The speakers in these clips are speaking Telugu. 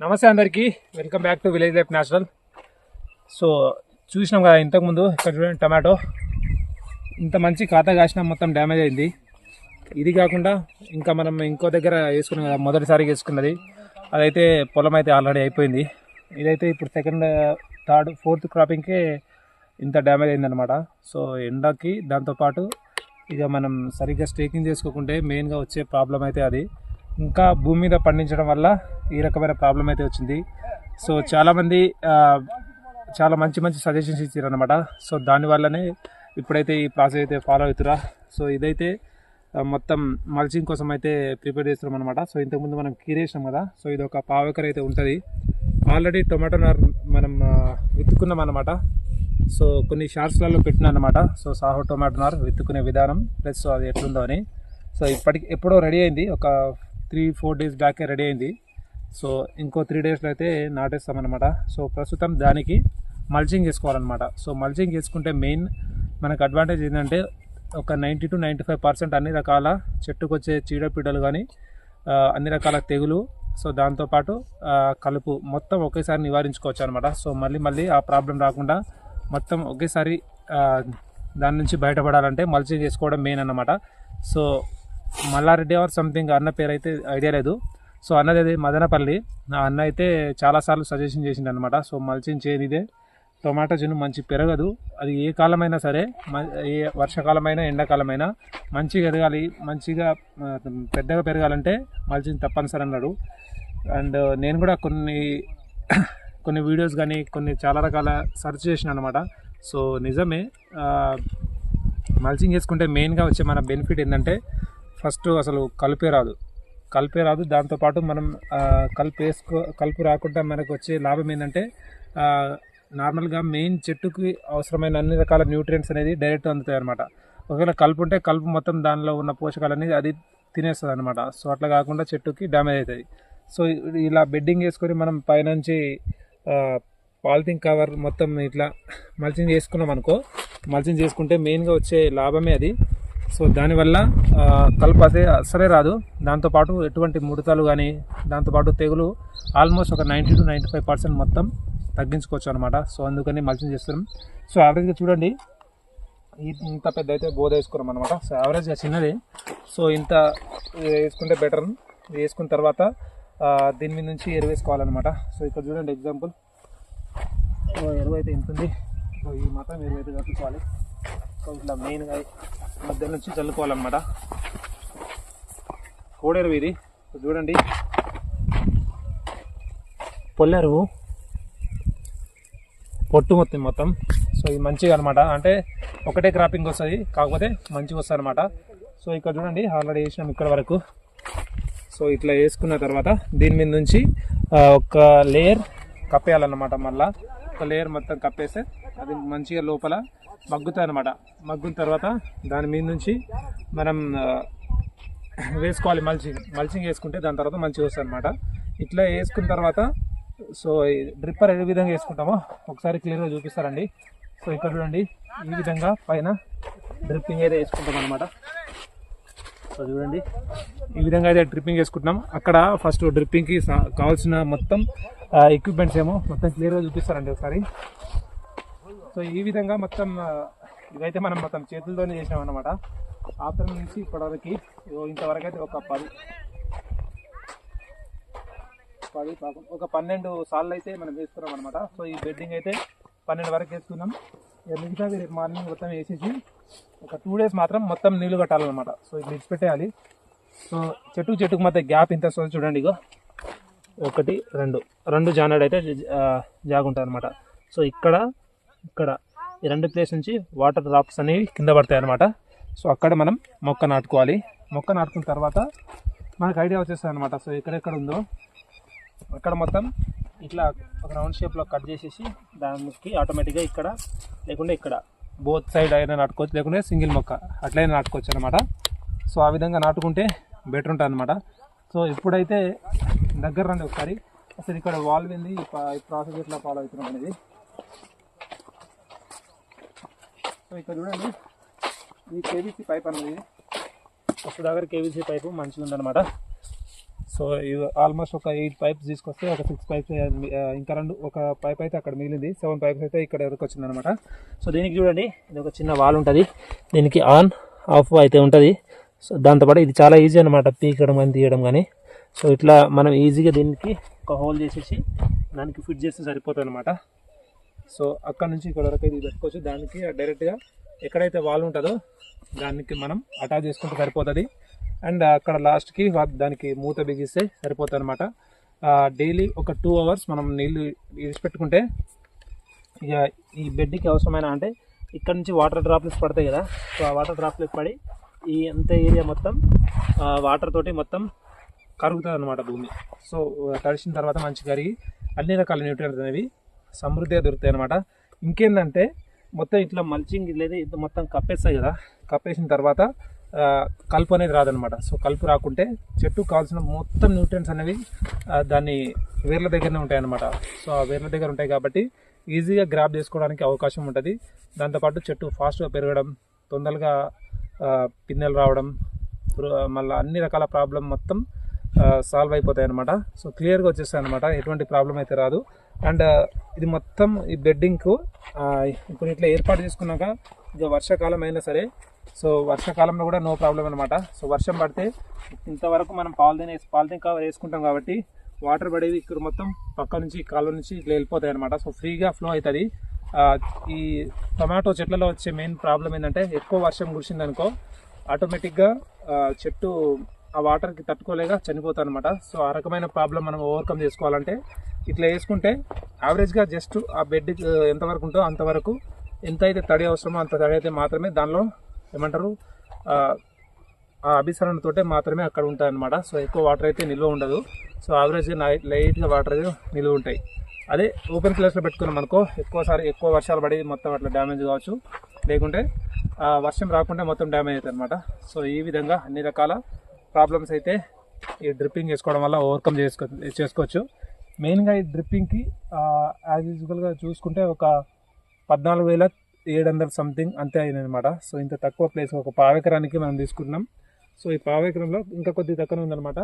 నమస్తే అందరికీ. Welcome back to village life natural so చూసినాం కదా ఇంతకుముందు ఇక్కడ చూడండి టమాటో. ఇంత మంచి ఖాతా కాసిన మొత్తం డ్యామేజ్ అయింది. ఇది కాకుండా ఇంకా మనం ఇంకో దగ్గర వేసుకున్నాం కదా మొదటిసారి వేసుకున్నది. అదైతే పొలం అయితే ఆల్రెడీ అయిపోయింది. ఇదైతే ఇప్పుడు సెకండ్ థర్డ్ ఫోర్త్ క్రాపింగ్కే ఇంత డ్యామేజ్ అయిందనమాట సో ఎండకి దాంతోపాటు ఇక మనం సరిగ్గా స్టేకింగ్ చేసుకోకుంటే మెయిన్గా వచ్చే ప్రాబ్లం అయితే అది. ఇంకా భూమి మీద పండించడం వల్ల ఈ రకమైన ప్రాబ్లం అయితే వచ్చింది. సో చాలామంది చాలా మంచి మంచి సజెషన్స్ ఇచ్చారు అనమాట సో దానివల్లనే ఇప్పుడైతే ఈ ప్రాసెస్ అయితే ఫాలో అవుతురా. సో ఇదైతే మొత్తం మల్చింగ్ కోసం అయితే ప్రిపేర్ చేస్తున్నాం అనమాట సో ఇంతకుముందు మనం కీరేసాం కదా. సో ఇది ఒక పావు అయితే ఉంటుంది. ఆల్రెడీ టొమాటో నార్ మనం విత్తుకున్నాం అనమాట సో కొన్ని షార్ట్స్లలో పెట్టినా అనమాట సో సాహో టొమాటో నార్ విత్తుకునే విధానం ప్లస్ అది ఎట్లుందో అని. సో ఇప్పటికి ఎప్పుడో రెడీ అయింది. ఒక త్రీ ఫోర్ డేస్ బ్యాకే రెడీ అయింది. సో ఇంకో త్రీ డేస్లో అయితే నాటేస్తామన్నమాట. సో ప్రస్తుతం దానికి మల్చింగ్ చేసుకోవాలన్నమాట సో మల్చింగ్ చేసుకుంటే మెయిన్ మనకు అడ్వాంటేజ్ ఏంటంటే ఒక ninety to ninety five percent అన్ని రకాల చెట్టుకు వచ్చే చీడపీడలు కానీ అన్ని రకాల తెగులు సో దాంతోపాటు కలుపు మొత్తం ఒకేసారి నివారించుకోవచ్చు అనమాట సో మళ్ళీ మళ్ళీ ఆ ప్రాబ్లం రాకుండా మొత్తం ఒకేసారి దాని నుంచి బయటపడాలంటే మల్చింగ్ చేసుకోవడం మెయిన్ అన్నమాట. సో మల్లారెడ్డి ఆర్ సంథింగ్ అన్న పేరు అయితే ఐడియా లేదు. సో అన్నది అది మదనపల్లి. నా అన్న అయితే చాలాసార్లు సజెషన్ చేసిండు అనమాట సో మల్చింగ్ చేయని ఇదే. టొమాటో జున్ను మంచి పెరగదు. అది ఏ కాలమైనా సరే మ- ఏ వర్షాకాలమైనా ఎండాకాలమైనా మంచిగా ఎదగాలి. మంచిగా పెద్దగా పెరగాలంటే మల్చింగ్ తప్పనిసరి అన్నాడు. అండ్ నేను కూడా కొన్ని కొన్ని వీడియోస్ కానీ కొన్ని చాలా రకాల సెర్చ్ చేసిన అనమాట సో నిజమే మల్చింగ్ చేసుకుంటే మెయిన్గా వచ్చే మన బెనిఫిట్ ఏంటంటే ఫస్ట్ అసలు కలిపే రాదు. కలిపే రాదు. దాంతోపాటు మనం కలుపు వేసుకో కలుపు రాకుండా మనకు వచ్చే లాభం ఏంటంటే నార్మల్గా మెయిన్ చెట్టుకి అవసరమైన అన్ని రకాల న్యూట్రియంట్స్ అనేది డైరెక్ట్ అందుతాయి అనమాట ఒకవేళ కలుపు ఉంటే కలుపు మొత్తం దానిలో ఉన్న పోషకాలన్నీ అది తినేస్తుంది అనమాట సో అట్లా కాకుండా చెట్టుకి డ్యామేజ్ అవుతుంది. సో ఇలా బెడ్డింగ్ వేసుకొని మనం పైనుంచి పాలిథిన్ కవర్ మొత్తం ఇట్లా మల్చింగ్ చేసుకున్నాం అనుకో మల్చింగ్ చేసుకుంటే మెయిన్గా వచ్చే లాభమే అది. సో దానివల్ల కలుపు అసే అసలే రాదు. దాంతోపాటు ఎటువంటి ముడతలు కానీ దాంతోపాటు తెగులు ఆల్మోస్ట్ ఒక ninety to ninety five percent మొత్తం తగ్గించుకోవచ్చు అనమాట సో అందుకని మల్చింగ్ చేస్తున్నాం. సో యావరేజ్గా చూడండి. ఇంత పెద్ద అయితే బోధ వేసుకున్నాం అనమాట సో యావరేజ్గా చిన్నది. సో ఇంత వేసుకుంటే బెటర్ వేసుకున్న తర్వాత దీని మీద నుంచి ఎరువు వేసుకోవాలన్నమాట. సో ఇక్కడ చూడండి ఎగ్జాంపుల్ ఎరువు అయితే ఇంత ఉంది. సో ఈ మాత్రం ఎరువు అయితే కట్టుకోవాలి. సో ఇట్లా మెయిన్గా మధ్య నుంచి చల్లుకోవాలన్నమాట. కోడెరువు ఇది. చూడండి. పొల్లెరువు. పొట్టు మొత్తం మొత్తం. సో ఇది మంచిగా అనమాట అంటే ఒకటే క్రాపింగ్ వస్తుంది. కాకపోతే మంచిగా వస్తుంది అనమాట సో ఇక్కడ చూడండి. ఆల్రెడీ వేసినాం ఇక్కడ వరకు. సో ఇట్లా వేసుకున్న తర్వాత దీని మీద నుంచి ఒక లేయర్ కప్పేయాలన్నమాట మళ్ళీ. ఒక లేయర్ మొత్తం కప్పేస్తే అది మంచిగా లోపల మగ్గుతాయి అనమాట మగ్గిన తర్వాత దాని మీద నుంచి మనం వేసుకోవాలి మల్చింగ్. మల్చింగ్ వేసుకుంటే దాని తర్వాత మంచిగా వస్తుంది అనమాట ఇట్లా వేసుకున్న తర్వాత సో డ్రిప్పర్ ఏ విధంగా వేసుకుంటామో ఒకసారి క్లియర్గా చూపిస్తారండి సో ఇక్కడ చూడండి ఈ విధంగా పైన డ్రిప్పింగ్ అయితే వేసుకుంటాం అనమాట సో చూడండి ఈ విధంగా అయితే డ్రిప్పింగ్ వేసుకుంటున్నాం. అక్కడ ఫస్ట్ డ్రిప్పింగ్కి కావాల్సిన మొత్తం ఎక్విప్మెంట్స్ ఏమో మొత్తం క్లియర్గా చూపిస్తారండి ఒకసారి. సో ఈ విధంగా మొత్తం ఇదైతే మనం మొత్తం చేతులతోనే చేసినాం అనమాట ఆఫ్టర్ నుంచి ఇప్పటివరకు ఇంతవరకు అయితే ఒక పది పది కాకుండా ఒక పన్నెండు సార్లు అయితే మనం వేసుకున్నాం అనమాట సో ఈ బెడ్డింగ్ అయితే పన్నెండు వరకు వేసుకున్నాం. ఇక రేపు మార్నింగ్ మొత్తం వేసేసి ఒక టూ డేస్ మాత్రం మొత్తం నీళ్ళు కట్టాలన్నమాట. సో ఇది విడిచిపెట్టేయాలి సో చెట్టుకు చెట్టుకు మధ్య గ్యాప్ ఇంత వస్తుంది చూడండి ఇగో. ఒకటి రెండు రెండు జానర్డ్ అయితే ఆ, జాగుంటుంది అనమాట సో ఇక్కడ ఇక్కడ ఈ రెండు ప్లేస్ నుంచి వాటర్ డ్రాప్స్ అనేవి కింద పడతాయి అనమాట సో అక్కడ మనం మొక్క నాటుకోవాలి. మొక్క నాటుకున్న తర్వాత మనకు ఐడియా వచ్చేస్తుంది అనమాట సో ఎక్కడెక్కడ ఉందో అక్కడ మొత్తం ఇట్లా ఒక రౌండ్ షేప్లో కట్ చేసేసి దానికి ఆటోమేటిక్గా ఇక్కడ లేకుంటే ఇక్కడ బోత్ సైడ్ అయినా నాటుకోవచ్చు లేకుంటే సింగిల్ మొక్క అట్లయినా నాటుకోవచ్చు అనమాట సో ఆ విధంగా నాటుకుంటే బెటర్ ఉంటుంది అనమాట సో ఇప్పుడైతే దగ్గర రండి ఒకసారి. అసలు ఇక్కడ వాల్వ్ ఏంది ఈ ప్రాసెస్ ఎట్లా ఫాలో అవుతున్నాం అనేది సో ఇక్కడ చూడండి. ఈ కేవీసీ పైప్ అనేది ఫస్ట్ దగ్గర కేబీసీ పైపు మంచిగా ఉందన్నమాట. సో ఇవి ఆల్మోస్ట్ ఒక ఎయిట్ పైప్స్ తీసుకొస్తే ఒక సిక్స్ పైప్స్ ఇంకా రెండు ఒక పైప్ అయితే అక్కడ మిగిలింది. సెవెన్ పైప్స్ అయితే ఇక్కడ వరకు వచ్చింది అనమాట సో దీనికి చూడండి ఇది ఒక చిన్న వాల్ ఉంటుంది. దీనికి ఆన్ ఆఫ్ అయితే ఉంటుంది. సో దాంతోపాటు ఇది చాలా ఈజీ అనమాట పీకడం కానీ తీయడం కానీ సో ఇట్లా మనం ఈజీగా దీనికి ఒక హోల్ చేసేసి దానికి ఫిట్ చేస్తే సరిపోతుంది అనమాట సో అక్కడ నుంచి ఇక్కడ వరకు ఇది పెట్టుకోవచ్చు. దానికి డైరెక్ట్గా ఎక్కడైతే వాల్ ఉంటుందో దానికి మనం అటాచ్ చేసుకుంటే సరిపోతుంది. అండ్ అక్కడ లాస్ట్కి దానికి మూత బిగిస్తే సరిపోతుంది అనమాట డైలీ ఒక టూ అవర్స్ మనం నీళ్ళు విడిచిపెట్టుకుంటే ఇక ఈ బెడ్కి అవసరమైన అంటే ఇక్కడ నుంచి వాటర్ డ్రాప్లెట్స్ పడతాయి కదా. సో ఆ వాటర్ డ్రాప్లెట్స్ పడి ఈ అంత ఏరియా మొత్తం వాటర్ తోటి మొత్తం కరుగుతుంది అనమాట భూమి. సో తడిసిన తర్వాత మంచి కరిగి అన్ని రకాల న్యూట్రియన్స్ అనేవి సమృద్ధిగా దొరుకుతాయి అనమాట ఇంకేందంటే మొత్తం ఇట్లా మల్చింగ్ లేదా ఇది మొత్తం కప్పేస్తాయి కదా కప్పేసిన తర్వాత కలుపు అనేది రాదనమాట సో కలుపు రాకుంటే చెట్టు కావాల్సిన మొత్తం న్యూట్రియన్స్ అనేవి దాన్ని వేర్ల దగ్గరనే ఉంటాయి అనమాట సో ఆ వేర్ల దగ్గర ఉంటాయి కాబట్టి ఈజీగా గ్రాప్ చేసుకోవడానికి అవకాశం ఉంటుంది. దాంతోపాటు చెట్టు ఫాస్ట్గా పెరగడం తొందరగా పిన్నెలు రావడం మళ్ళీ అన్ని రకాల ప్రాబ్లం మొత్తం సాల్వ్ అయిపోతాయి అనమాట సో క్లియర్గా వచ్చేస్తాయి అనమాట ఎటువంటి ప్రాబ్లం అయితే రాదు. అండ్ ఇది మొత్తం ఈ బెడ్డింగ్కు ఇప్పుడు ఇట్లా ఏర్పాటు చేసుకున్నాక ఇక వర్షాకాలం అయినా సరే సో వర్షాకాలంలో కూడా నో ప్రాబ్లం అనమాట సో వర్షం పడితే ఇంతవరకు మనం పాలిథిన్ వేసి పాలిథిన్ కవర్ వేసుకుంటాం కాబట్టి వాటర్ పడేది ఇక్కడ మొత్తం పక్క నుంచి కాలువ నుంచి ఇట్లా వెళ్ళిపోతాయి అనమాట సో ఫ్రీగా ఫ్లో అవుతుంది. ఈ టొమాటో చెట్లలో వచ్చే మెయిన్ ప్రాబ్లం ఏంటంటే ఎక్కువ వర్షం కురిసిందనుకో ఆటోమేటిక్గా చెట్టు ఆ వాటర్కి తట్టుకోలేక చనిపోతాయి అనమాట సో ఆ రకమైన ప్రాబ్లం మనం ఓవర్కమ్ చేసుకోవాలంటే ఇట్లా వేసుకుంటే యావరేజ్గా జస్ట్ ఆ బెడ్ ఎంతవరకు ఉంటుందో అంతవరకు ఎంత అయితే తడి అవసరమో అంత తడి అయితే మాత్రమే దానిలో ఏమంటారు ఆ, అభిసరణతోటే మాత్రమే అక్కడ ఉంటాయి అనమాట సో ఎక్కువ వాటర్ అయితే నిల్వ ఉండదు. సో యావరేజ్గా లైట్గా వాటర్ అయితే నిల్వ ఉంటాయి. అదే ఓపెన్ ప్లేస్లో పెట్టుకున్నాం అనుకో ఎక్కువసారి ఎక్కువ వర్షాలు పడి మొత్తం అట్లా డ్యామేజ్ కావచ్చు. లేకుంటే ఆ, వర్షం రాకుండా మొత్తం డ్యామేజ్ అవుతుంది అనమాట సో ఈ విధంగా అన్ని రకాల ప్రాబ్లమ్స్ అయితే ఈ డ్రిప్పింగ్ చేసుకోవడం వల్ల ఓవర్కమ్ చేసుకో చేసుకోవచ్చు. మెయిన్గా ఈ డ్రిప్పింగ్కి యాజ్ యూజువల్గా చూసుకుంటే ఒక పద్నాలుగు వేల ఏడు వందల సంథింగ్ అంతే అయిందనమాట సో ఇంత తక్కువ ప్లేస్ ఒక పావెకరానికి మనం తీసుకుంటున్నాం. సో ఈ పావెకరంలో ఇంకా కొద్ది తక్కువ ఉందన్నమాట.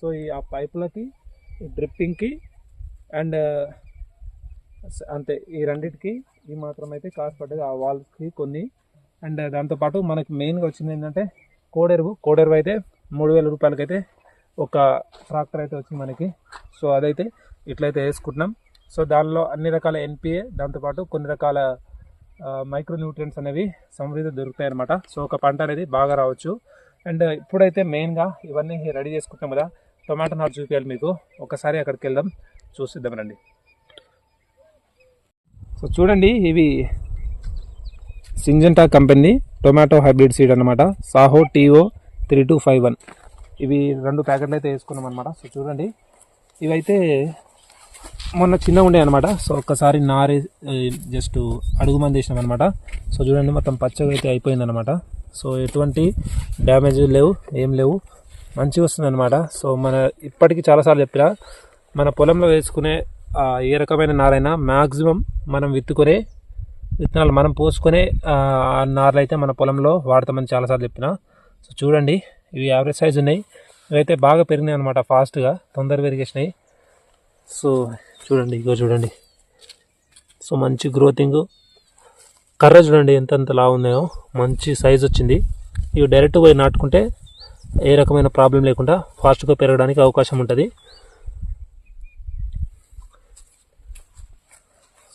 సో ఈ ఆ పైపులకి డ్రిప్పింగ్కి అండ్ అంతే ఈ రెండింటికి ఈ మాత్రం అయితే కాస్ట్ పడ్డది. ఆ వాల్కి కొన్ని. అండ్ దాంతోపాటు మనకి మెయిన్గా వచ్చింది ఏంటంటే కోడెరువు. కోడెరువు అయితే మూడు వేల రూపాయలకైతే ఒక ట్రాక్టర్ అయితే వచ్చింది మనకి. సో అదైతే ఇట్లయితే వేసుకుంటున్నాం. సో దానిలో అన్ని రకాల ఎన్పిఏ దాంతోపాటు కొన్ని రకాల మైక్రో న్యూట్రియన్స్ అనేవి సమృద్ధి దొరుకుతాయి అనమాట సో ఒక పంట అనేది బాగా రావచ్చు. అండ్ ఇప్పుడైతే మెయిన్గా ఇవన్నీ రెడీ చేసుకుంటాం కదా. టొమాటో నాటు చూపించాలి మీకు. ఒకసారి అక్కడికి వెళ్దాం. చూసిద్దాం రండి. సో చూడండి ఇవి Syngenta company tomato hybrid seed అనమాట Saaho TO three two five one. ఇవి రెండు ప్యాకెట్లు అయితే వేసుకున్నాం అనమాట సో చూడండి. ఇవైతే మొన్న చిన్నగా ఉండే అనమాట సో ఒక్కసారి నారే జస్ట్ అడుగు మంది వేసినాం అనమాట సో చూడండి మొత్తం పచ్చగా అయితే అయిపోయింది అనమాట సో ఎటువంటి డ్యామేజ్ లేవు ఏం లేవు. మంచిగా వస్తుంది అనమాట సో మన ఇప్పటికీ చాలాసార్లు చెప్పినా మన పొలంలో వేసుకునే ఏ రకమైన నారైనా మ్యాక్సిమం మనం విత్తుకునే విత్తనాలు మనం పోసుకునే ఆ నార్లు అయితే మన పొలంలో వాడతామని చాలాసార్లు చెప్పిన. సో చూడండి ఇవి యావరేజ్ సైజ్ ఉన్నాయి. ఇవైతే బాగా పెరిగినాయి అనమాట ఫాస్ట్గా తొందర పెరిగేసినాయి. సో చూడండి ఇగో చూడండి. సో మంచి గ్రోతింగ్ కర్ర చూడండి ఎంత లావు లా ఉన్నాయో మంచి సైజ్ వచ్చింది. ఇవి డైరెక్ట్ పోయి నాటుకుంటే ఏ రకమైన ప్రాబ్లం లేకుండా ఫాస్ట్గా పెరగడానికి అవకాశం ఉంటుంది.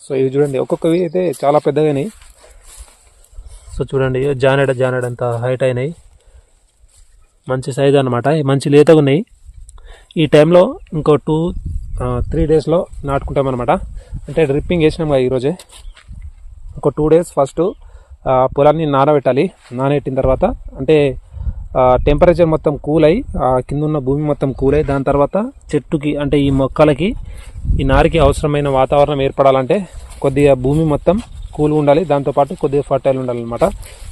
సో ఇవి చూడండి ఒక్కొక్కవి అయితే చాలా పెద్దగానే సో చూడండి జానెడ జానెడ అంత హైట్ అయినాయి. మంచి సైజ్ అనమాట మంచి లేతగా ఉన్నాయి ఈ టైంలో ఇంకో టూ త్రీ డేస్లో నాటుకుంటాం అనమాట అంటే డ్రిప్పింగ్ వేసినాం కదా ఈరోజే. ఒక టూ డేస్ ఫస్ట్ పొలాన్ని నానబెట్టాలి. నానబెట్టిన తర్వాత అంటే టెంపరేచర్ మొత్తం కూల్ అయ్యి ఆ కింద ఉన్న భూమి మొత్తం కూల్ అయ్యి దాని తర్వాత చెట్టుకి అంటే ఈ మొక్కలకి ఈ నారికి అవసరమైన వాతావరణం ఏర్పడాలంటే కొద్దిగా భూమి మొత్తం కూల్ ఉండాలి. దాంతోపాటు కొద్దిగా ఫర్టైల్ ఉండాలన్నమాట.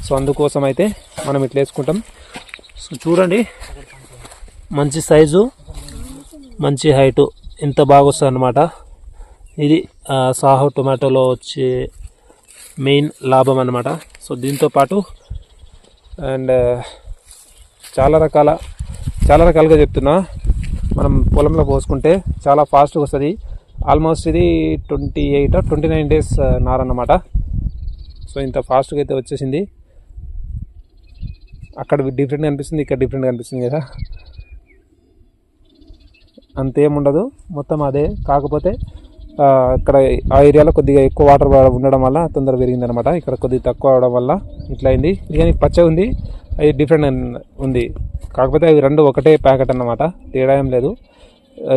సో అందుకోసం అయితే మనం ఇట్లా వేసుకుంటాం. సో చూడండి. మంచి సైజు మంచి హైటు ఎంత బాగా వస్తుంది అనమాట ఇది సాహో టొమాటోలో వచ్చే మెయిన్ లాభం అనమాట సో దీంతో పాటు అండ్ చాలా రకాల చాలా రకాలుగా చెప్తున్నా. మనం పొలంలో పోసుకుంటే చాలా ఫాస్ట్గా వస్తుంది. ఆల్మోస్ట్ ఇది twenty eight twenty nine days నారన్నమాట. So ఇంత ఫాస్ట్గా అయితే వచ్చేసింది. అక్కడ డిఫరెంట్ కనిపిస్తుంది ఇక్కడ డిఫరెంట్ కనిపిస్తుంది కదా. అంతేముండదు మొత్తం అదే. కాకపోతే ఇక్కడ ఆ ఏరియాలో కొద్దిగా ఎక్కువ వాటర్ ఉండడం వల్ల తొందరగా పెరిగిందనమాట ఇక్కడ కొద్దిగా తక్కువ అవడం వల్ల ఇట్లా అయింది. కానీ పచ్చ ఉంది. అది డిఫరెంట్ ఉంది. కాకపోతే అవి రెండు ఒకటే ప్యాకెట్ అన్నమాట. తేడా ఏం లేదు.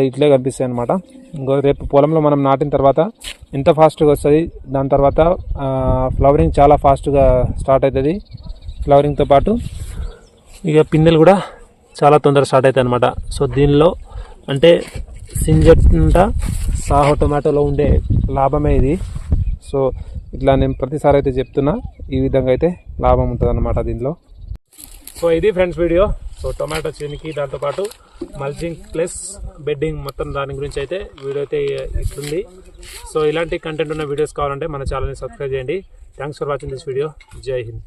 ఇట్లే కనిపిస్తాయి అనమాట ఇంకో రేపు పొలంలో మనం నాటిన తర్వాత ఎంత ఫాస్ట్గా వస్తుంది దాని తర్వాత ఫ్లవరింగ్ చాలా ఫాస్ట్గా స్టార్ట్ అవుతుంది. ఫ్లవరింగ్తో పాటు ఇక పిందెలు కూడా చాలా తొందరగా స్టార్ట్ అవుతాయి అనమాట సో దీనిలో అంటే సింజంట సాహో టొమాటోలో ఉండే లాభమే ఇది. సో ఇట్లా నేను ప్రతిసారి అయితే చెప్తున్నా ఈ విధంగా అయితే లాభం ఉంటుంది అనమాట దీనిలో. సో ఇది ఫ్రెండ్స్ వీడియో సో టొమాటో చేనికి దాంతోపాటు మల్చింగ్ ప్లస్ బెడ్డింగ్ మొత్తం దాని గురించి అయితే వీడియో అయితే ఇస్తుంది. సో ఇలాంటి కంటెంట్ ఉన్న వీడియోస్ కావాలంటే మన ఛానల్ని సబ్స్క్రైబ్ చేయండి. Thanks for watching this video జై హింద్